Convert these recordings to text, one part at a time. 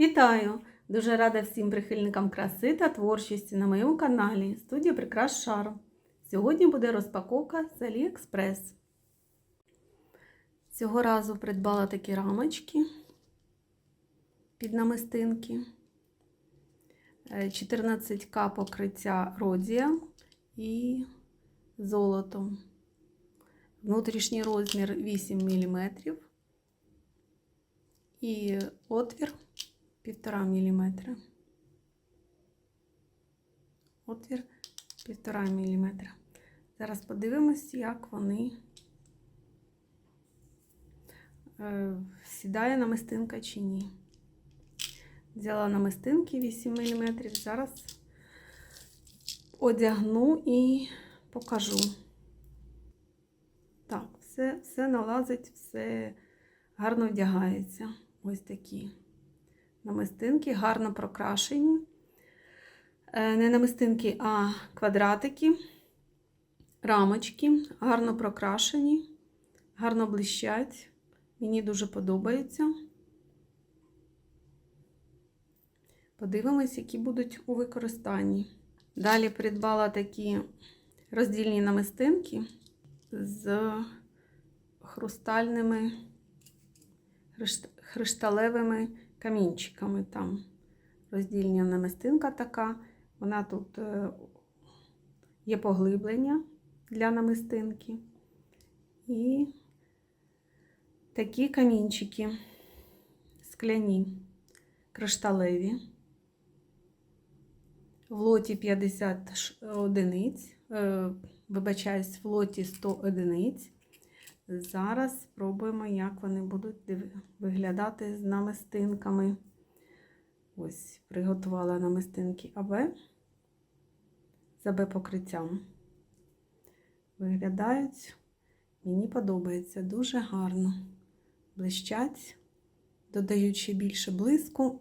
Вітаю! Дуже рада всім прихильникам краси та творчості на моєму каналі студія Прикрас Шару. Сьогодні буде розпаковка з AliExpress. Цього разу придбала такі рамочки під намистинки. Е, 14К покриття родія і золотом. Внутрішній розмір 8 мм і отвір 1,5 мм. Отвір 1,5 мм. Зараз подивимось, як вони е, сідає намистинка чи ні. Взяла намистинки 8 мм. Зараз одягну і покажу. Так, все, все налазить, все гарно вдягається. Ось такі намистинки, гарно прокрашені. Е, Не намистинки, а квадратики, рамочки, гарно прокрашені, гарно блищать. Мені дуже подобається. Подивимось, які будуть у використанні. Далі придбала такі роздільні намистинки з хрустальними хришталевими камінчиками. Там роздільня намистинка така. Вона тут е, є поглиблення для намистинки. І такі камінчики скляні, кришталеві. В лоті 50 одиниць, е, вибачаюсь, в лоті 100 одиниць. Зараз спробуємо, як вони будуть виглядати з намистинками. Ось, приготувала намистинки АБ з АБ покриттям. Виглядають, мені подобається дуже гарно. Блищать, додаючи більше блиску.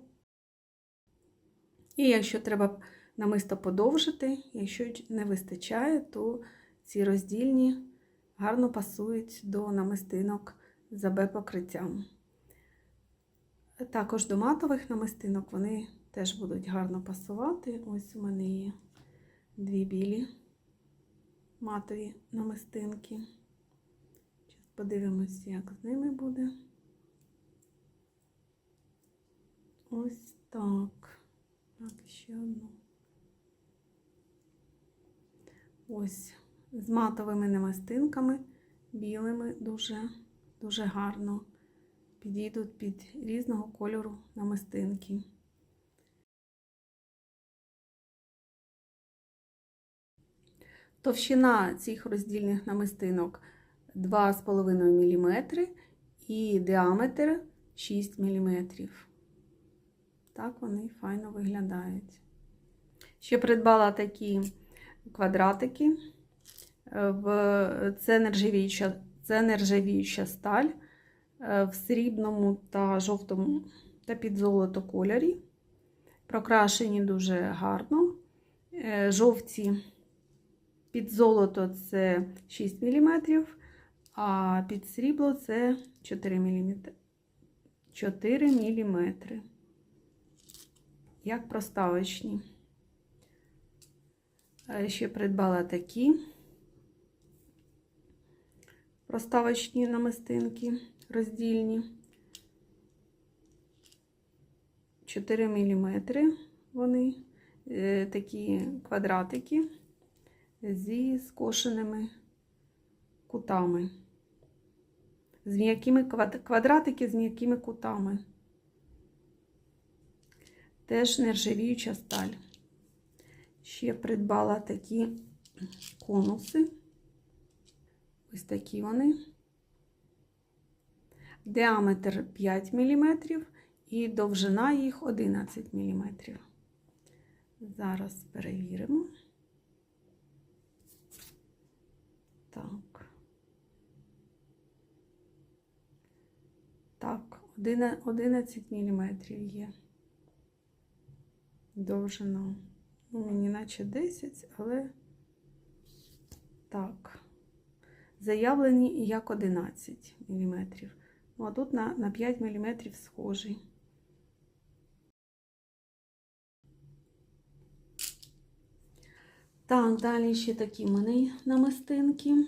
І якщо треба намисто подовжити, якщо не вистачає, то ці роздільні гарно пасують до намистинок з АБ покриттям. Також до матових намистинок вони теж будуть гарно пасувати. Ось у мене є дві білі матові намистинки. Зараз подивимося, як з ними буде. Ось так. Так, ще одну. Ось з матовими намистинками, білими дуже, дуже гарно підійдуть під різного кольору намистинки. Товщина цих роздільних намистинок 2,5 мм і діаметр 6 мм. Так вони файно виглядають. Ще придбала такі квадратики. В це нержавіюча, це нержавіюча сталь в срібному та жовтому та під золото кольорі. Прокрашені дуже гарно. Жовті під золото це 6 мм, а під срібло це 4 мм. 4 мм. Як проставочні. Ще придбала такі проставочні намистинки роздільні. 4 мм вони е, такі квадратики зі скошеними кутами. З м'якими квадратики з м'якими кутами. Теж нержавіюча сталь. Ще придбала такі конуси. Ось такі вони. Діаметр 5 мм і довжина їх 11 мм. Зараз перевіримо. Так. Так, 11 мм є. Довжина. Ну, мені наче 10, але так заявлені як 11 мм. Ну, а тут на, на 5 мм схожий. Так, далі ще такі мене намистинки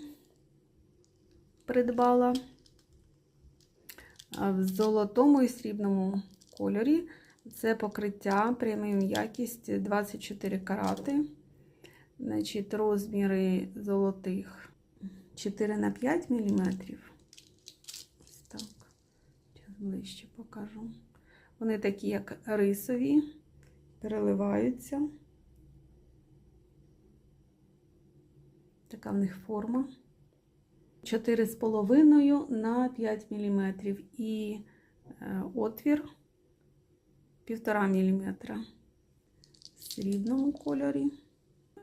придбала в золотому і срібному кольорі. Це покриття преміум якість 24 карати. Значить, розміри золотих 4 на 5 мм. Ось так. Зараз ближче покажу. Вони такі, як рисові, переливаються. Така в них форма. 4,5 на 5 мм і е, отвір 1,5 мм в срібному кольорі.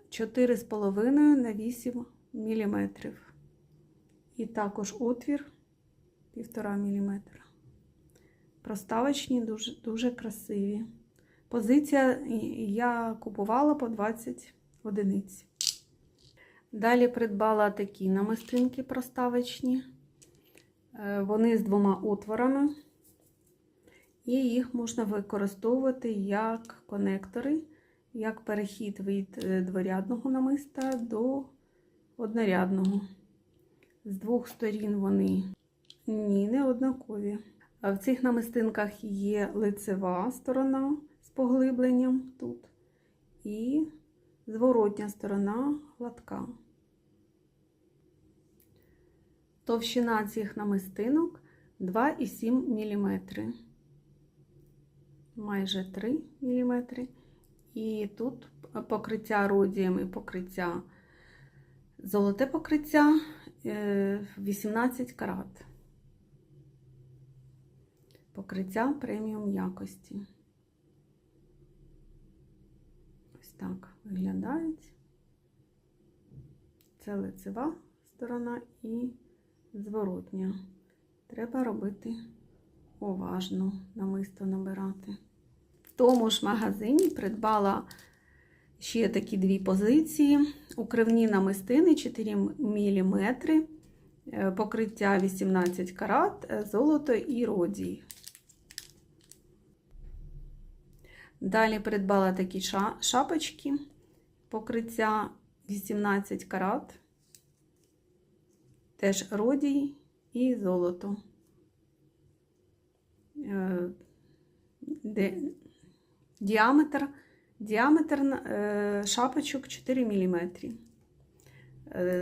4,5 на 8 мм. І також отвір 1,5 мм. Проставочні дуже, дуже красиві. Позиція я купувала по 20 одиниць. Далі придбала такі намистинки проставочні. Е, Вони з двома отворами, і їх можна використовувати як конектори, як перехід від е, дворядного намиста до однорядного. З двох сторін вони ні, не однакові. В цих намистинках є лицева сторона з поглибленням тут. І зворотня сторона гладка. Товщина цих намистинок 2,7 мм. Майже 3 мм. І тут покриття родієм і покриття, золоте покриття 18 карат. Покриття преміум якості. Ось так виглядають. Це лицева сторона і зворотня. Треба робити уважно, намисто набирати. В тому ж магазині придбала ще такі дві позиції: укривні намистини 4 мм, покриття 18 карат, золото і родій. Далі придбала такі шапочки, покриття 18 карат, теж родій і золото. Діаметр, діаметр шапочок 4 мм.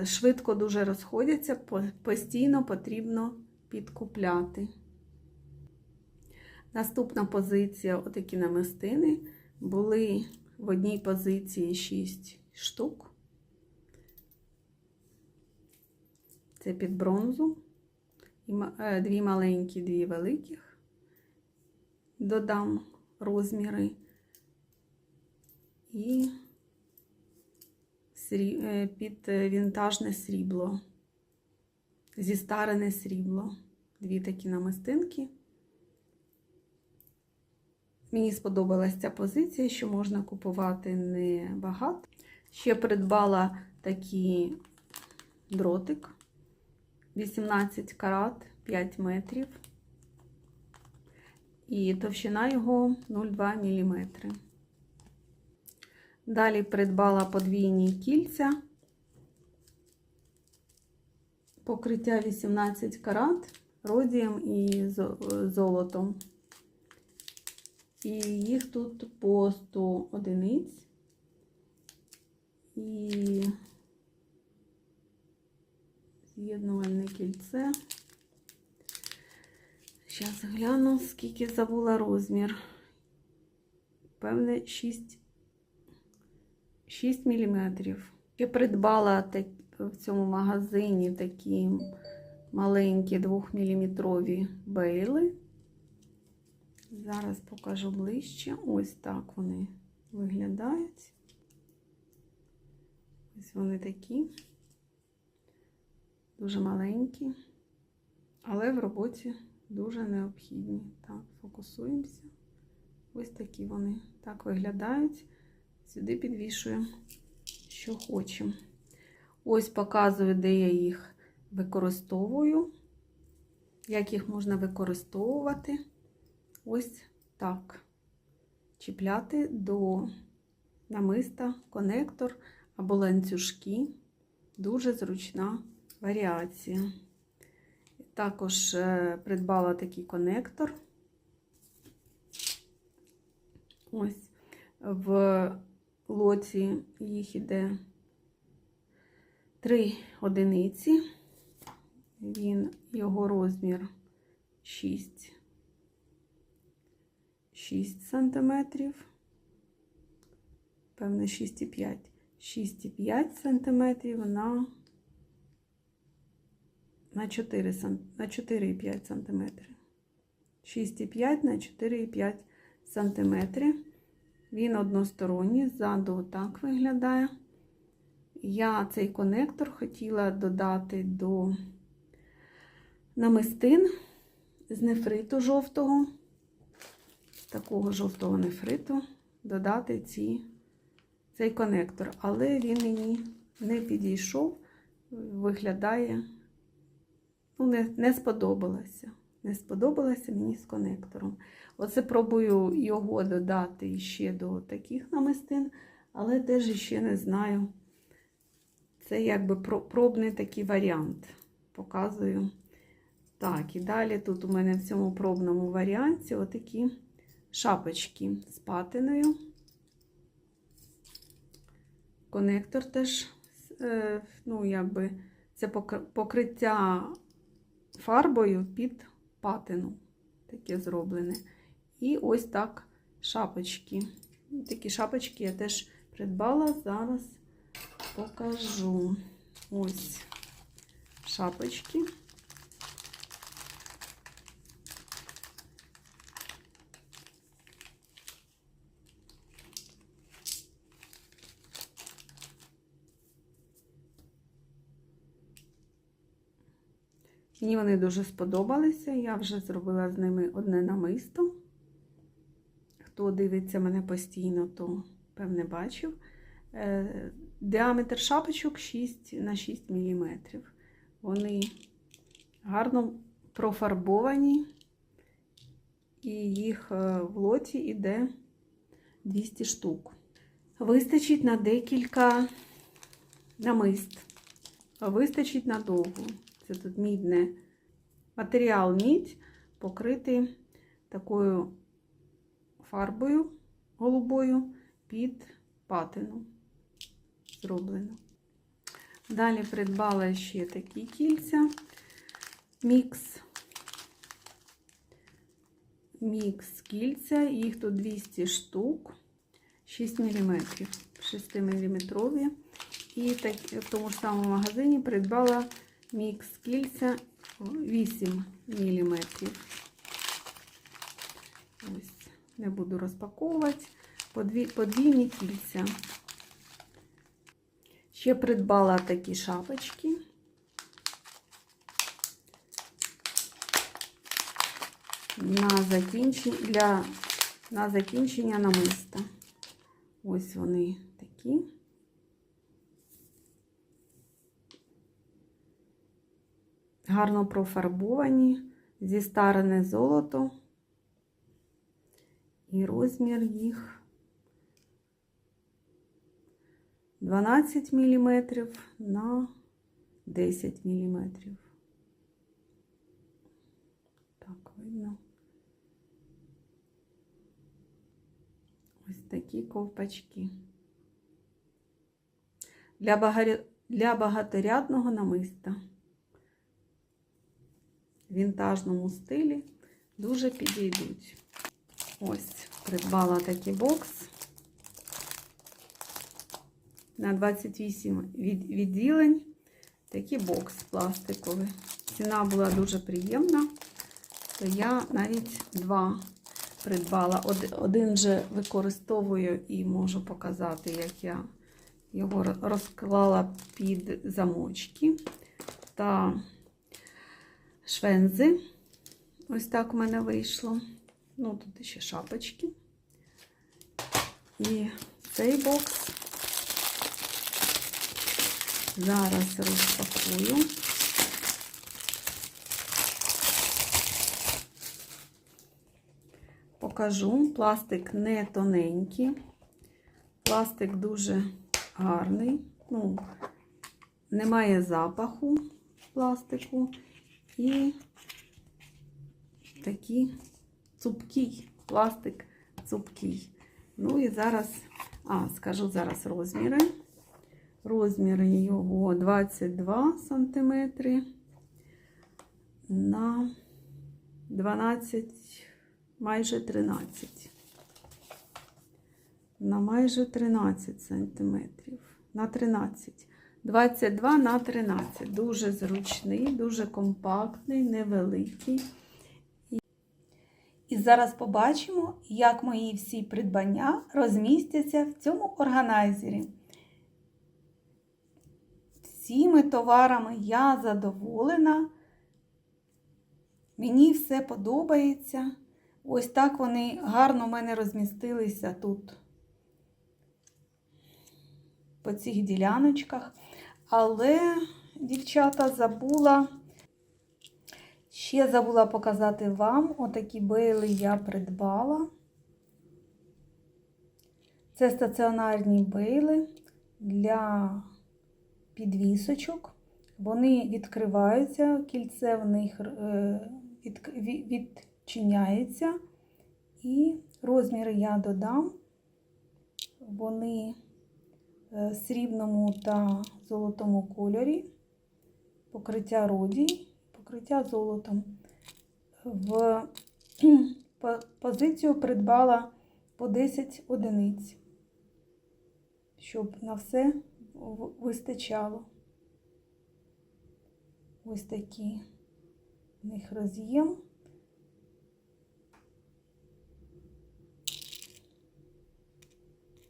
Швидко дуже розходяться, постійно потрібно підкупляти. Наступна позиція, отакі намистини, були в одній позиції 6 штук. Це під бронзу. Дві маленькі, дві великих. Додам розміри і під вінтажне срібло, зістарене срібло. Дві такі намистинки. Мені сподобалася ця позиція, що можна купувати небагато. Ще придбала такий дротик 18 карат 5 метрів. І товщина його 0,2 мм. Далі придбала подвійні кільця, покриття 18 карат, родієм і золотом. І їх тут по 100 одиниць. І з'єднувальне кільце. Зараз гляну, скільки забула розмір. Певне, 6 6 мм. Я придбала так, в цьому магазині такі маленькі 2-мм бейли. Зараз покажу ближче. Ось так вони виглядають. Ось вони такі, дуже маленькі, але в роботі дуже необхідні. Так, фокусуємося. Ось такі вони так виглядають. Сюди підвішуємо, що хочемо. Ось показую, де я їх використовую, як їх можна використовувати. Ось так. Чіпляти до намиста конектор або ланцюжки. Дуже зручна варіація. Також е, придбала такий конектор. Ось в лоці їх іде три одиниці. Він, його розмір 6, 6 сантиметрів. Певне, 6,5. 6,5 сантиметрів на, на 4 сан- на 4,5 сантиметрів. 6,5 на 4,5 сантиметрів. Він односторонній, ззаду отак виглядає. Я цей конектор хотіла додати до намистин з нефриту жовтого, такого жовтого нефриту, додати ці, цей конектор. Але він мені не підійшов, виглядає, ну, не, не сподобалося. Не сподобалося мені з конектором. Оце пробую його додати ще до таких намистин, але теж ще не знаю. Це якби про- пробний такий варіант. Показую. Так, і далі тут у мене в цьому пробному варіанті отакі шапочки з патиною. Конектор теж, е, ну, якби, це покриття фарбою під патину. Таке зроблене. І ось так шапочки. Такі шапочки я теж придбала. Зараз покажу. Ось шапочки. Мені вони дуже сподобалися. Я вже зробила з ними одне намисто. Хто дивиться мене постійно, то певне бачив. Е, Діаметр шапочок 6 на 6 мм. Вони гарно профарбовані, і їх е, в лоті йде 200 штук. Вистачить на декілька намист. Вистачить надовго. Це тут мідне матеріал мідь, покритий такою фарбою голубою під патину зроблено. Далі придбала ще такі кільця. Мікс. Мікс кільця, їх тут 200 штук, 6 мм, 6 мм. І так, в тому ж самому магазині придбала мікс кільця 8 мм. Ось, не буду розпаковувати. Подві, подвійні кільця. Ще придбала такі шапочки. На закінчення, для, на закінчення намиста. Ось вони такі. Гарно профарбовані, зі зістарене золото. І розмір їх 12 мм на 10 мм. Так, видно. Ось такі ковпачки. Для, багаторядного намиста вінтажному стилі дуже підійдуть. Ось, придбала такий бокс на 28 від, відділень. Такий бокс пластиковий. Ціна була дуже приємна, то я навіть два придбала. Один вже використовую і можу показати, як я його розклала під замочки та швензи. Ось так у мене вийшло. Ну, тут ще шапочки. І цей бокс зараз розпакую. Покажу. Пластик не тоненький. Пластик дуже гарний. Ну, немає запаху пластику і такий цупкий пластик цупкий. Ну і зараз, а, скажу зараз розміри. Розміри його 22 см на 12, майже 13. На майже 13 сантиметрів. На 13. 22 на 13. Дуже зручний, дуже компактний, невеликий. І зараз побачимо, як мої всі придбання розмістяться в цьому органайзері. Всіми товарами я задоволена. Мені все подобається. Ось так вони гарно в мене розмістилися тут по цих діляночках. Але, дівчата, забула. Ще забула показати вам отакі бейли я придбала. Це стаціонарні бейли для підвісочок. Вони відкриваються, кільце в них е, від- від- відчиняється. І розміри я додам. Вони срібному та золотому кольорі, покриття роді, покриття золотом. В позицію придбала по 10 одиниць, щоб на все вистачало. Ось такі в них роз'єм.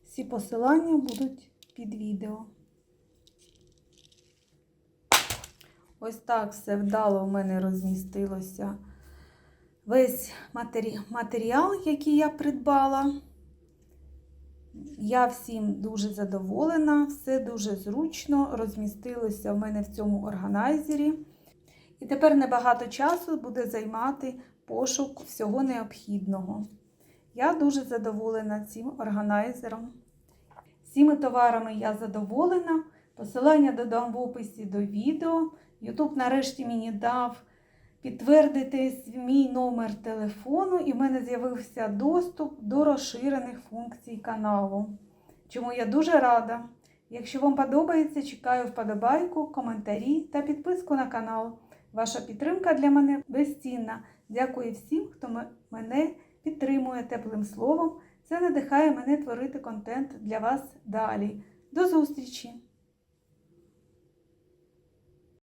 Всі посилання будуть під відео. Ось так все вдало в мене розмістилося весь матері- матеріал, який я придбала. Я всім дуже задоволена, все дуже зручно розмістилося в мене в цьому органайзері. І тепер небагато часу буде займати пошук всього необхідного. Я дуже задоволена цим органайзером. Всіми товарами я задоволена. Посилання додам в описі до відео. YouTube нарешті мені дав підтвердити мій номер телефону, і в мене з'явився доступ до розширених функцій каналу. Чому я дуже рада. Якщо вам подобається, чекаю вподобайку, коментарі та підписку на канал. Ваша підтримка для мене безцінна. Дякую всім, хто мене підтримує теплим словом. Це надихає мене творити контент для вас далі. До зустрічі!